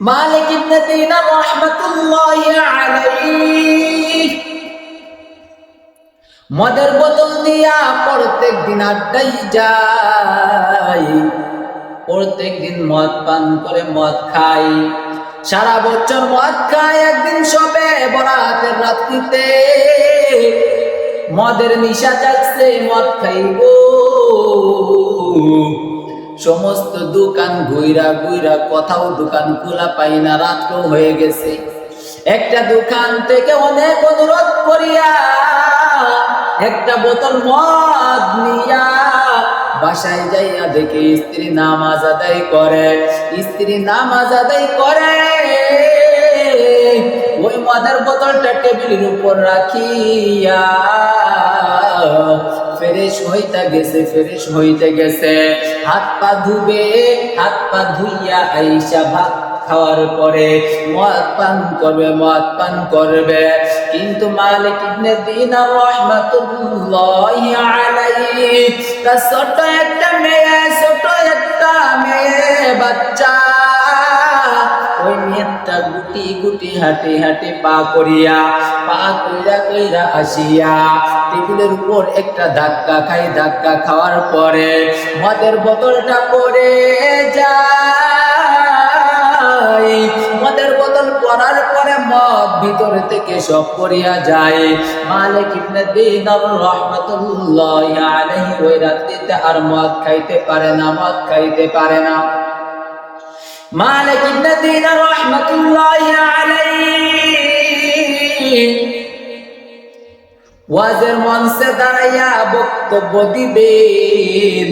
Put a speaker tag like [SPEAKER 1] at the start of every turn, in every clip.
[SPEAKER 1] মালিক ইবনে দিনার রাহমাতুল্লাহি আলাইহি। মদের বোতল দিয়া প্রত্যেক দিন আড্ডাই যাই প্রত্যেক দিন মদ পান করে মদ খাই সারা বছর মদ খাই একদিন সবে বরাতের রাত্রিতে। মদের নিশা চাচ্ছে মদ খাইব। সমস্ত দোকান ঘুইরা ঘুইরা কোথাও দোকান খোলা পাই না, রাত্র হয়ে গেছে। একটা দোকান থেকে অনেক অনুরোধ করিয়া, একটা বোতল মদ নিয়া বাসায় যাইয়া দেখে স্ত্রী নামাজ আদায় করে। স্ত্রী নামাজ আদায় করে। ওই মদের বোতলটা টেবিলের উপর রাখিয়া ফ্রেশ হইতে গেছে, ফ্রেশ হইতে গেছে। হাত পা ধুবে, হাত পা ধুইয়া আইসা ভাত খাওয়ার পরে মদ পান করবে, মদ পান করবে। কিন্তু মালিক ইবনে দিনার রাহমাতুল্লাহি আলাইহি, তার ছোট একটা মেয়ে, ছোট একটা মেয়ে, বাচ্চা মেয়েটা গুটি গুটি হাঁটি হাঁটি পা করিয়া, পা কইরা কইরা আসিয়া, টেবিলের উপর একটা ধাক্কা খাই, ধাক্কা খাওয়ার পরে মদের বোতলটা পড়ে যায়। মদের বোতল পড়ার পরে মদ ভিতর থেকে সব করিয়া যায়। মালিক ইবনে দিনার রাহমাতুল্লাহ আলাইহি ওই রাত্রিতে আর মদ খাইতে পারে না, মদ খাইতে পারে না। মালিক ইবনে দিনার রাহমাতুল্লাহ আলাইহি। ওয়াজের মঞ্চে দাঁড়াইয়া বক্তব্য দিবেন।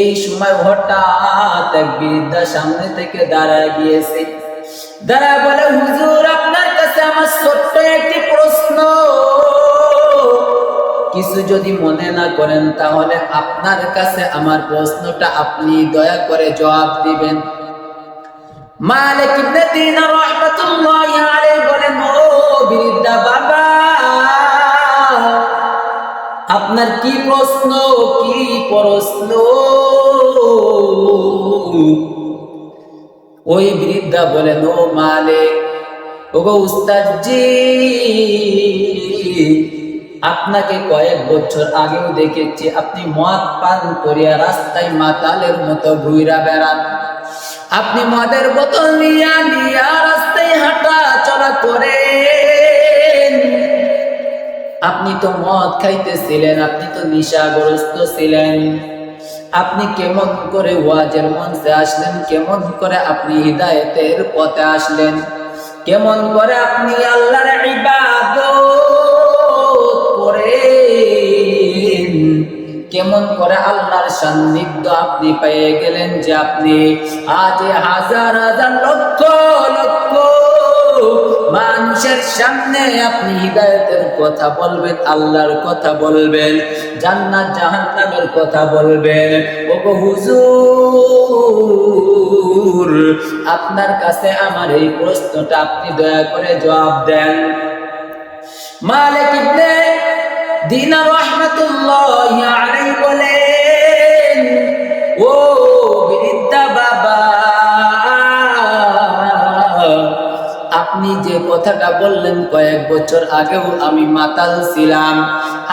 [SPEAKER 1] এই সময় হঠাৎ এক বৃদ্ধা সামনে থেকে দাঁড়ায় গিয়েছে। দাঁড়া বলে, হুজুর, আপনার কাছে আমার ছোট্ট একটি প্রশ্ন। কিছু যদি মনে না করেন, তাহলে আপনার কাছে আমার প্রশ্নটা আপনি দয়া করে জবাব দিবেন। মালিক ইবনে দিনার রাহমাতুল্লাহি আলাইহি বলেন, ও বৃদ্ধা বাবা, আপনার কি প্রশ্ন কি প্রশ্ন? ওই বৃদ্ধা বলেন, ও মালিক, ওগো উস্তাদজি, আপনাকে কয়েক বছর আগেও দেখেছি, আপনি মদ পান করিয়া রাস্তায় মাতালের মতো ঘুইরা বেড়ান। আপনি মদের বোতল নিয়া নিয়া রাস্তায় হাঁটা চলা করেন। আপনি তো মদ খাইতেছিলেন, আপনি তো নিশাগ্রস্ত ছিলেন। আপনি কেমন করে ওয়াজের মঞ্চে আসলেন, কেমন করে আপনি হৃদায়তের পথে আসলেন, কেমন করে আপনি আল্লাহর ইবাদত কেমন করে আল্লাহর সান্নিধ্য আপনি পেয়ে গেলেন যে আপনি আজ হাজার হাজার লক্ষ লক্ষ মানুষের সামনে আপনি হৃদায়তের কথা বলবেন, আল্লাহর কথা বলবেন, জান্নাত জাহান্নামের কথা বলবেন। ও হুজুর, আপনার কাছে আমার এই প্রশ্নটা আপনি দয়া করে জবাব দেন। মালিক ইবনে দিনা রহমাতুল্লাহ আলাইহি বলেন, ও বৃদ্ধা বাবা, আপনি যে কথাটা বললেন কয়েক বছর আগেও আমি মাতাল ছিলাম,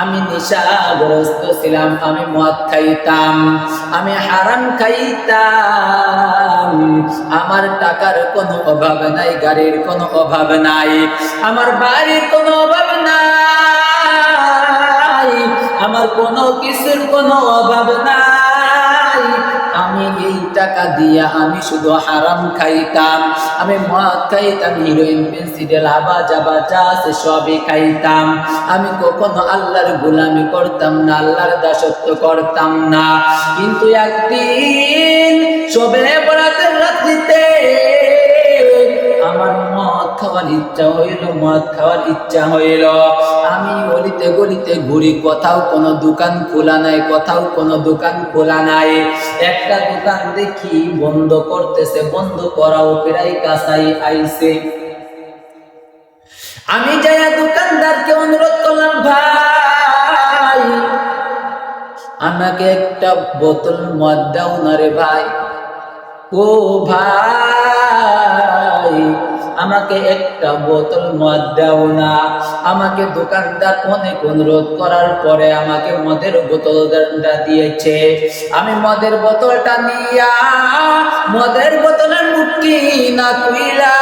[SPEAKER 1] আমি নেশাগ্রস্ত ছিলাম, আমি মদ খাইতাম, আমি হারাম খাইতাম, আমার টাকার কোনো অভাব নাই, গাড়ির কোনো অভাব নাই, আমার বাড়ির কোনো অভাব নাই কিছুর কোনো অভাব নাই। আমি এই টাকা দিয়া আমি শুধু হারাম খাইতাম। আমি মদ খাইতাম, হিরোইন পেন্সিডেল আবা যাবা যা আছে সবই খাইতাম। আমি কখনো আল্লাহর গোলামি করতাম না, আল্লাহর দাসত্ব করতাম না। কিন্তু একদিন সবে বরাতের রাত্রিতে খাওয়ার ইচ্ছা হইল মদ খাওয়ার ইচ্ছা হইল। আমি গলিতে গলিতে ঘুরি, কোথাও কোনো দোকান খোলা নাই, কোথাও কোনো দোকান খোলা নাই। একটা দোকান দেখি বন্ধ করতেছে, বন্ধ করাও প্রায় কাছাই আইছে। আমি যাইয়া দোকানদারকে অনুরোধ করলাম, ভাই, আমাকে একটা বোতল মদ দাও না রে ভাই। ও ভাই আমাকে একটা বোতল মদ দাও না। আমাকে দোকানদার অনেক অনুরোধ করার পরে আমাকে মদের বোতলটা দিয়েছে। আমি মদের বোতলটা নিয়া মদের বোতলের মুক্তি না তুইলা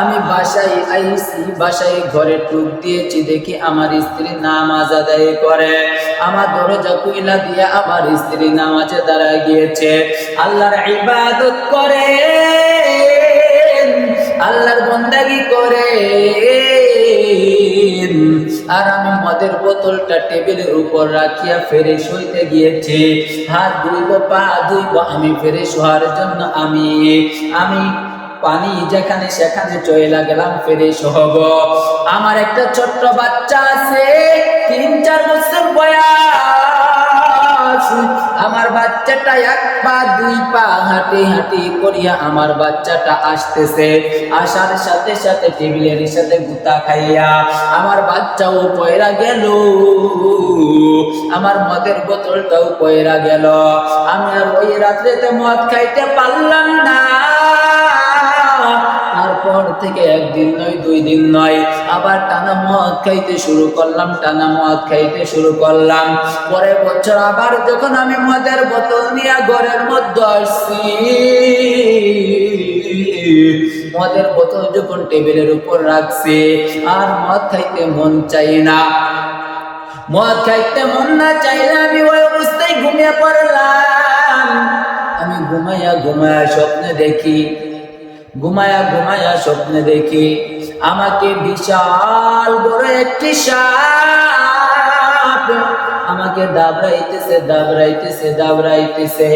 [SPEAKER 1] আমি বাসায় আইসি, বাসায় ঘরে টুক দিয়েছি, দেখি আমার স্ত্রী নামাজ আদায় করে। আমার দরজা কুইলা দিয়ে আমার স্ত্রী নামাজে দাঁড়ায় গিয়েছে। আল্লাহর ইবাদত করে। আল্লাহর বন্দাগি করে আর আমি মদের বোতলটা টেবিলের উপর রাখিয়া হাত ধুইব পা ধুইব আমি হওয়ার জন্য আমি আমি পানি যেখানে সেখানে চলে গেলাম ফেরেশ হব। আমার একটা ছোট্ট বাচ্চা আছে তিন চার বছর বয়স। আমার বাচ্চাটা এক পা, দুই পা করিয়া আমার বাচ্চাটা আসতেছে। আসার সাথে সাথে টেবিলের সাথে গুতা খাইয়া আমার বাচ্চাও পয়রা গেল। আমার মদের বোতলটাও পয়রা গেল। আমি আর ওই রাত্রেতে মদ খাইতে পারলাম না। তারপর থেকে একদিন নয়, দুই দিন নয়, আবার টানা মদ খাইতে শুরু করলাম, টানা মদ খাইতে শুরু করলাম। পরের বছর আবার যখন আমি মদের বোতল নিয়ে ঘরের মধ্যে আসছি, মদের বোতল যখন টেবিলের উপর রাখছি, আর মদ খাইতে মন চাই না। মদ খাইতে মন না চাইলে আমি ওই অবস্থায় ঘুমিয়ে পড়লাম। আমি ঘুমাইয়া ঘুমাইয়া স্বপ্নে দেখি ঘুমায়া ঘুমায়া স্বপ্নে দেখি আমাকে বিশাল বড় একটি সাপ। আমাকে দাবড়াইতেছে দাবড়াইতেছে দাবড়াইতেছে।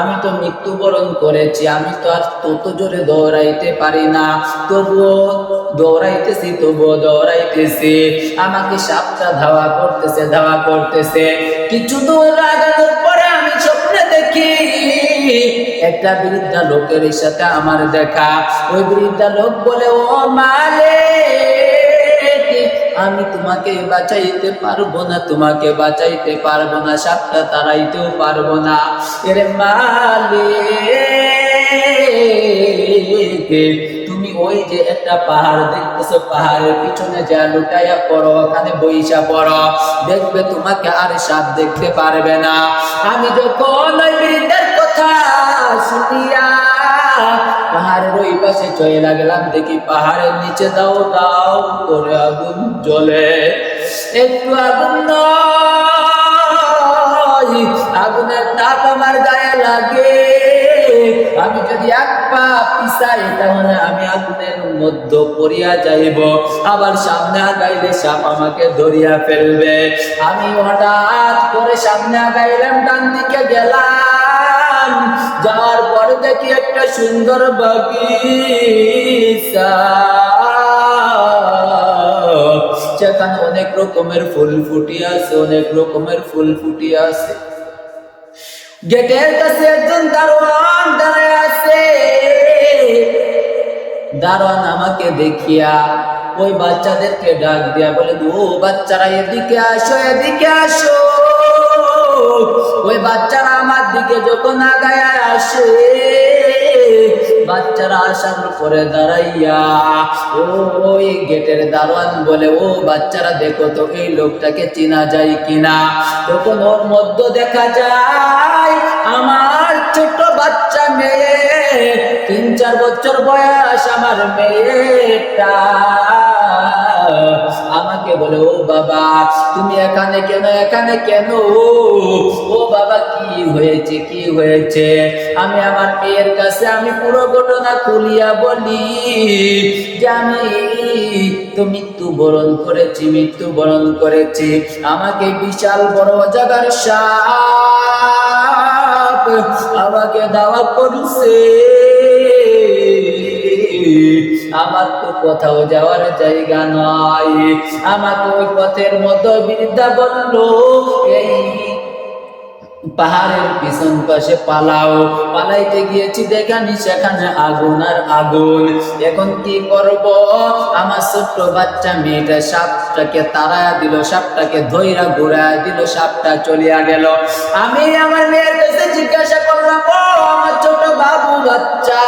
[SPEAKER 1] আমি তো মৃত্যুবরণ করেছি, আমি তো আর তত জোরে দৌড়াইতে পারি না। তবুও দৌড়াইতেছি তবুও দৌড়াইতেছি। আমাকে সাপটা ধাওয়া করতেছে ধাওয়া করতেছে। কিছু দূর আগানোর একটা বৃদ্ধা লোকের সাথে আমার দেখা। ওই বৃদ্ধা লোক বলে, ও মালে আমি তোমাকে বাঁচাইতে পারব না, তোমাকে বাঁচাইতে পারব না, সাপটা তাড়াইতেও পারব না। এরে মালে তুমি ওই যে একটা পাহাড় দেখতেছো, পাহাড়ের পিছনে যা লুটাইয়া পড়ো, ওখানে বইসা পড়ো। দেখবে তোমাকে আর সাপ দেখতে পারবে না। আমি যখন পাহাড়ের ওই পাশে চলে লাগলাম। দেখি পাহাড়ের নিচে দাও দাও করে আগুন জ্বলে। একটু আগুন আগুনের তাপ আমার গায়ে লাগে। আমি যদি এক পা পিছাই, তাহলে আমি আগুনের মধ্য পড়িয়া যাইব। আবার সামনে আগাইলে সাপ আমাকে ধরিয়া ফেলবে। আমি হঠাৎ করে সামনে আগাইলাম, ডান দিকে গেলাম। দেখি একটা সুন্দর বাগিচা। সেখানে অনেক রকমের ফুল ফুটিয়ে আছে, অনেক রকমের ফুল ফুটিয়ে আছে। গেটের কাছে একজন দারোয়ান দাঁড়ায় আছে। দারোয়ান আমাকে দেখিয়া ওই বাচ্চাদেরকে ডাক দিয়া বলে, ও বাচ্চারা, এদিকে আসো এদিকে আসো। ওই বাচ্চারা আমার দিকে যখন আগায় আসে, বাচ্চারা আসার পরে দাঁড়াইয়া, ও, ওই গেটের দারোয়ান বলে, ও বাচ্চারা, দেখো তো, এই লোকটাকে চেনা যায় কিনা? তখন ওর মধ্যে দেখা যায়, আমার ছোট বাচ্চা মেয়ে তিন চার বছর বয়স আমার মেয়েটা। আমাকে বলে, ও বাবা, তুমি এখানে কেন এখানে কেন? ও বাবা, কি হয়েছে কি হয়েছে? আমি আমার মেয়ের কাছে আমি পুরো ঘটনা খুলিয়া বলি, যে আমি তো মৃত্যু বরণ করেছি, মৃত্যু বরণ করেছি। আমাকে বিশাল বড় জায়গার সাপ আমাকে দাওয়া করছে। আমার কোথাও যাওয়ার জায়গা নয় আমাকে ওই পথের মতো বৃদ্ধা বলল, এই পাহাড়ের পিছন পাশে পালাও। পালাইতে গিয়েছি, দেখানি সেখানে আগুন আর আগুন। এখন কি করব? আমার ছোট্ট বাচ্চা মেয়েটা সাপটাকে তাড়ায়া দিল, সাপটাকে ধৈরা ঘুরায়া দিল, সাপটা চলিয়া গেল। আমি আমার মেয়ের কাছে জিজ্ঞাসা করলাম আমার ছোট বাবু বাচ্চা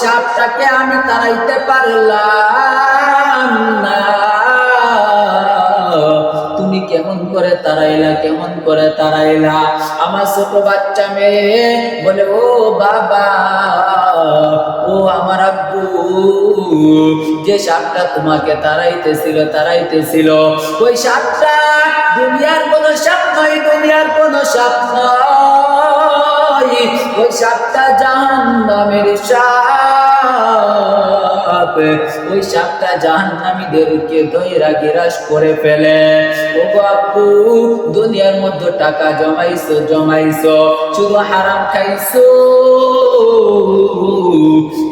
[SPEAKER 1] সাপটাকে আমি তাড়াইতে পারলাম না। তুমি কেমন করে তাড়াইলা কেমন করে তাড়াইলা আমার ছোট বাচ্চা মেয়ে বলে, ও বাবা, ও আমার আব্বু, যে সাপটা তোমাকে তাড়াইতেছিল তাড়াইতেছিল ওই সাপটা দুনিয়ার কোন সাপ নয়, দুনিয়ার কোন সাপ নয়। ওই সাপটা জাহান নামের সাপ। ওই সাপটা জাহান দইরা গিরাস করে ফেলে। ও বাপু দুনিয়ার মধ্যে টাকা জমাইছো জমাইছো শুধু হারাম খাইছো।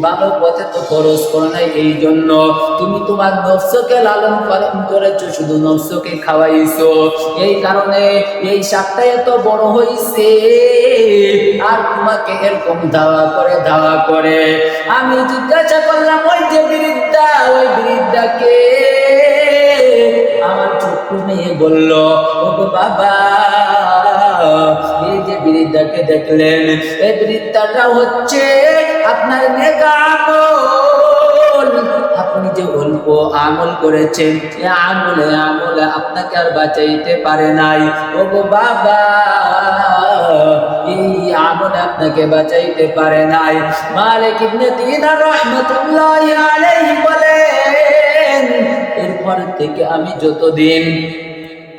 [SPEAKER 1] ভালো পথে তো খরচ করো নাই এই জন্য। তুমি তোমার নফসকে লালন পালন করেছ, শুধু নফসকে খাওয়াইছো। এই কারণে এই সাপটা এত বড় হইছে, আর তোমাকে এরকম দাওয়া করে দাওয়া করে। আমি জিজ্ঞাসা করলাম, ওই যে বৃদ্ধা, ওই বৃদ্ধাকে আমার ছোট্ট মেয়ে বলল ও বাবা বৃদ্ধাকে দেখলেন এই বৃদ্ধাটা হচ্ছে আপনার নেগামল আপনি যে অল্প আমল করেছেন আমলে আমলে আপনাকে আর বাঁচাইতে পারে নাই। ও বাবা, এই আমলে আপনাকে বাঁচাইতে পারে নাই। মালিক ইবনে দিনার রহমাতুল্লাহি বলেন, এরপর থেকে আমি যতদিন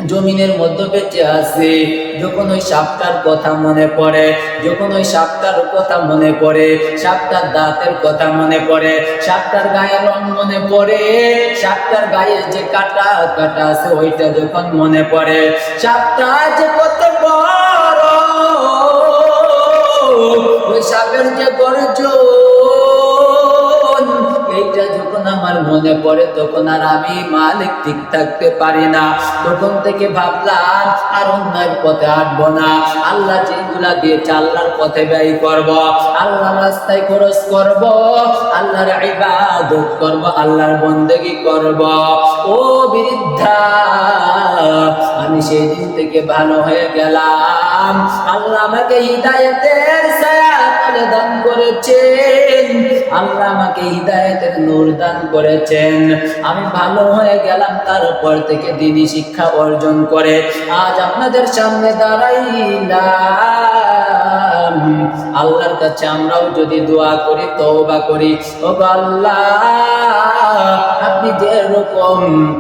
[SPEAKER 1] জমিনের মধ্যে বেঁচে আছি যখন ওই সাপটার কথা মনে পড়ে, যখন ওই সাপটার কথা মনে পড়ে, সাপটার দাঁতের কথা মনে পড়ে, সাপটার গায়ের রং মনে পড়ে, সাপটার গায়ে যে কাটা কাটা আছে ওইটা যখন মনে পড়ে, সাপটা যে কত বড়, ওই সাপের যে গর্জন মনে পড়ে তখন আর আমি মালিক ঠিক থাকতে পারি না। তখন থেকে ভাবলাম, আর অন্যায় পথে হাঁটবো না। আল্লাহ যেগুলা দিয়েছে আল্লাহর পথে ব্যয় করব। আল্লাহর রাস্তায় খরচ করব, আল্লাহর ইবাদত করব, আল্লাহর বন্দেগি করব। ও বৃদ্ধা, আমি সেই দিন থেকে ভালো হয়ে গেলাম। আল্লাহ আমাকে হৃদায়তের ছায়া দান করেছেন। আল্লাহ আমাকে হৃদায়তের নূর দান করেছেন। আমি ভালো হয়ে গেলাম, তারপর থেকে দিনী শিক্ষা অর্জন করে। আজ আপনাদের সামনে দাঁড়াইলাম। আল্লাহর কাছে আমরাও যদি দোয়া করি, তওবা করি ও আল্লাহ, আপনি যেরকম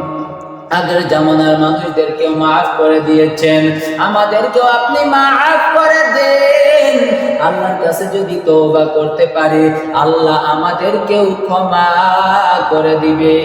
[SPEAKER 1] আগের জামানার মানুষদেরকেও মাফ করে দিয়েছেন। আমাদেরকেও আপনি মাফ করে দেন। আল্লাহর কাছে যদি তোবা করতে পারে আল্লাহ আমাদেরকেও ক্ষমা করে দিবে।